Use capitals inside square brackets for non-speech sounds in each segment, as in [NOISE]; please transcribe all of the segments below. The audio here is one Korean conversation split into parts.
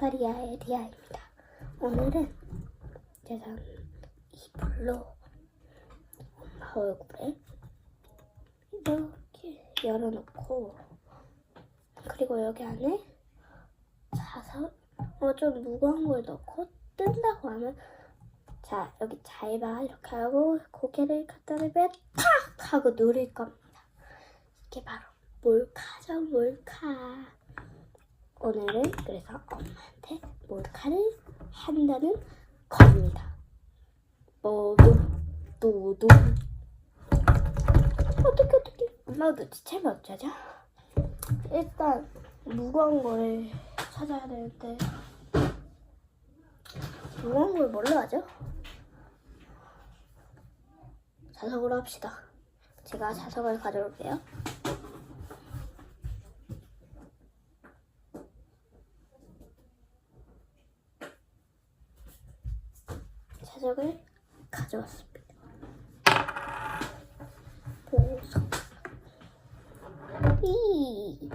마리아의 디아입니다. 오늘은 짜잔 이불로 엄마 얼굴에 이렇게 열어놓고 그리고 여기 안에 자석 어, 좀 무거운 걸 넣고 뜬다고 하면 자 여기 잘 봐 이렇게 하고 고개를 갖다 대면 탁 하고 누를 겁니다. 이게 바로 몰카죠 몰카. 오늘은 그래서 엄마한테 몰카를 한다는 겁니다. 모두 두두 어떻게 어떻게 엄마가 눈치채면 어쩌죠? 일단 무거운 거를 찾아야 되는데 무거운 걸 뭘로 하죠? 자석으로 합시다. 제가 자석을 가져올게요. 자석을 가져왔습니다. 보석. 이.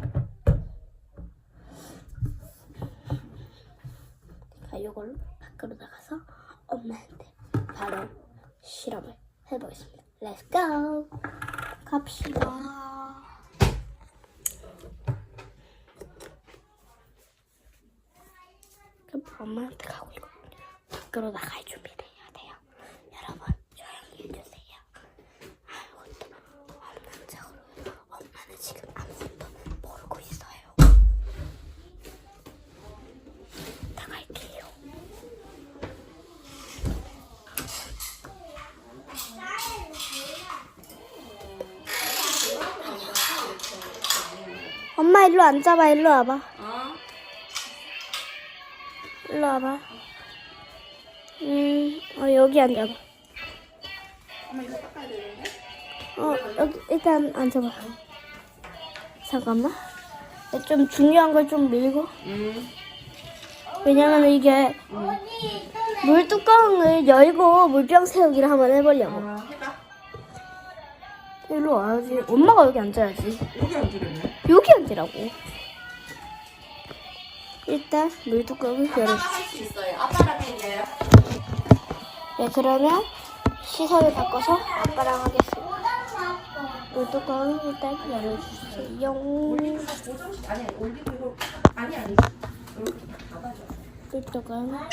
자, 이걸로 밖으로 나가서 엄마한테 바로 실험을 해보겠습니다. Let's go. 갑시다. 엄마한테 가고 있거든요. 밖으로 나갈 준비 엄마 일로 앉아봐 일로 와봐 어? 일로 와봐 음 어, 여기 앉아봐 엄마 이거 닦아야 되는데? 어 여기 일단 앉아봐 잠깐만 좀 중요한 걸 좀 밀고 응. 왜냐면 이게 물 뚜껑을 열고 물병 세우기를 한번 해보려고 어. 일로 와야지 엄마가 여기 앉아야지 여기 앉으랬네. 앉으라고 일단 물 뚜껑을 열어 아빠가 할수 있어요. 아빠랑 해요. 네 그러면 시선을 바꿔서 아빠랑 하겠습니다 물 뚜껑을 일단 열어주세요 고정식 아니 올리고 이거 아니 아니. 이렇게 닫아줘. 물 뚜껑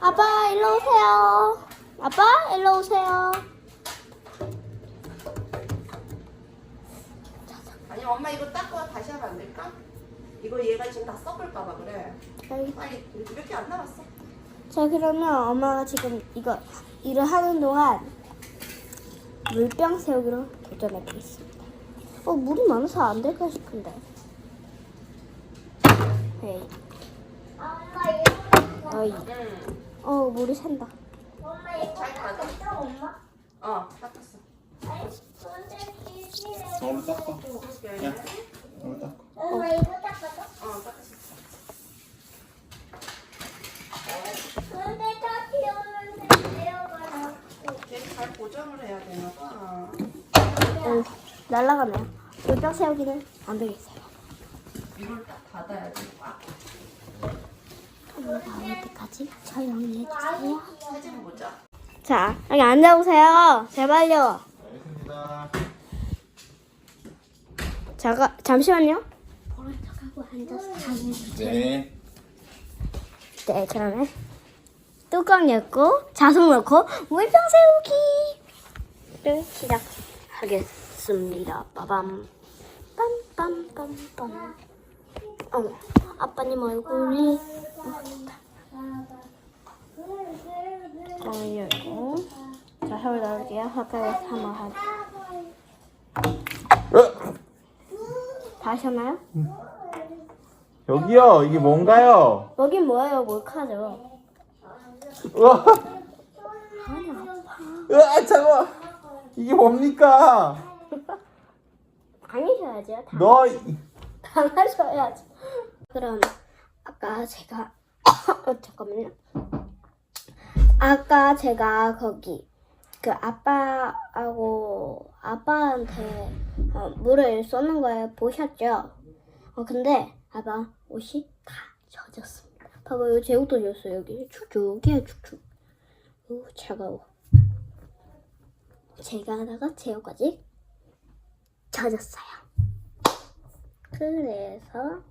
아빠 일로 오세요 아빠 일로 오세요 아니 엄마 이거 닦고 다시 하면 안 될까? 이거 얘가 지금 다 썩을까봐 그래. 자 빨리 몇개안 남았어. 그러면 엄마가 지금 이거 일을 하는 동안 물병 세우기로 도전해 보겠습니다. 어 물이 많아서 안 될까 싶은데. 에이. 어이. 응. 어 물이 샌다. 잘 닫아. 어 닦았어. 얼른 닦아. 그렇게 야, 얼른 닦아. 엄마 이거 닦아줘? 어 닦았어. 근데 다 튀었는데 내려가라고. 얘는 해야 되나 봐. 어, 날라가네요. 물병 세우기는 안 되겠어요. 이걸 딱 닫아야지. 아, 엄마 나올 때까지 조용히 해주세요. 사진 보자. 자 여기 앉아보세요. 제발요. 알겠습니다. 잠깐 잠시만요. 보는 척하고 앉아서 자세히 네. 네, 그러면 뚜껑 열고 자석 넣고 물병 세우기 를 시작하겠습니다. 빠밤 빰빰빰빰 어머, 아빠님 얼굴이 뚜껑을 열고 자석을 넣을게요. 가까이서 한번 하죠. 어? 다 하셨나요? 여기요. 이게 뭔가요? 여긴 뭐예요? 몰카죠. 아니 아파. 으아, 잠깐. 이게 뭡니까? [LAUGHS] 다니셔야죠. 다. 너 이- 당하셔야죠. 그럼 아까 제가 [COUGHS] 어, 잠깐만요. 아까 제가 거기 그 아빠하고 아빠한테 어, 물을 쏘는 걸 보셨죠? 어 근데 아빠 옷이 다 젖었습니다. 봐봐 여기 제국도 졌어 여기 축축이야 축축. 오 차가워. 제가 하다가 제국까지 젖었어요. 그래서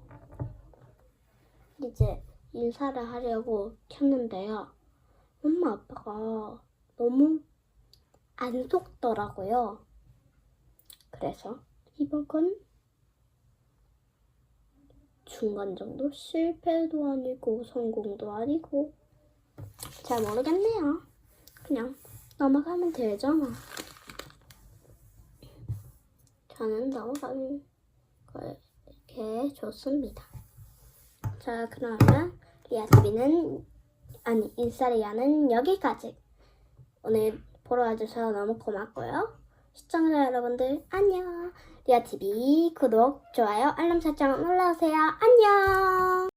이제 인사를 하려고 켰는데요. 엄마 아빠가 너무 안 속더라고요. 그래서 이번 건 중간 정도 실패도 아니고 성공도 아니고 잘 모르겠네요. 그냥 넘어가면 뭐. 저는 넘어가는 게 좋습니다. 자 그러면 리아TV는 아니 인싸리아는 여기까지. 오늘 보러 와주셔서 너무 고맙고요. 시청자 여러분들 안녕. 리아TV 구독, 좋아요, 알람 설정 눌러주세요. 안녕.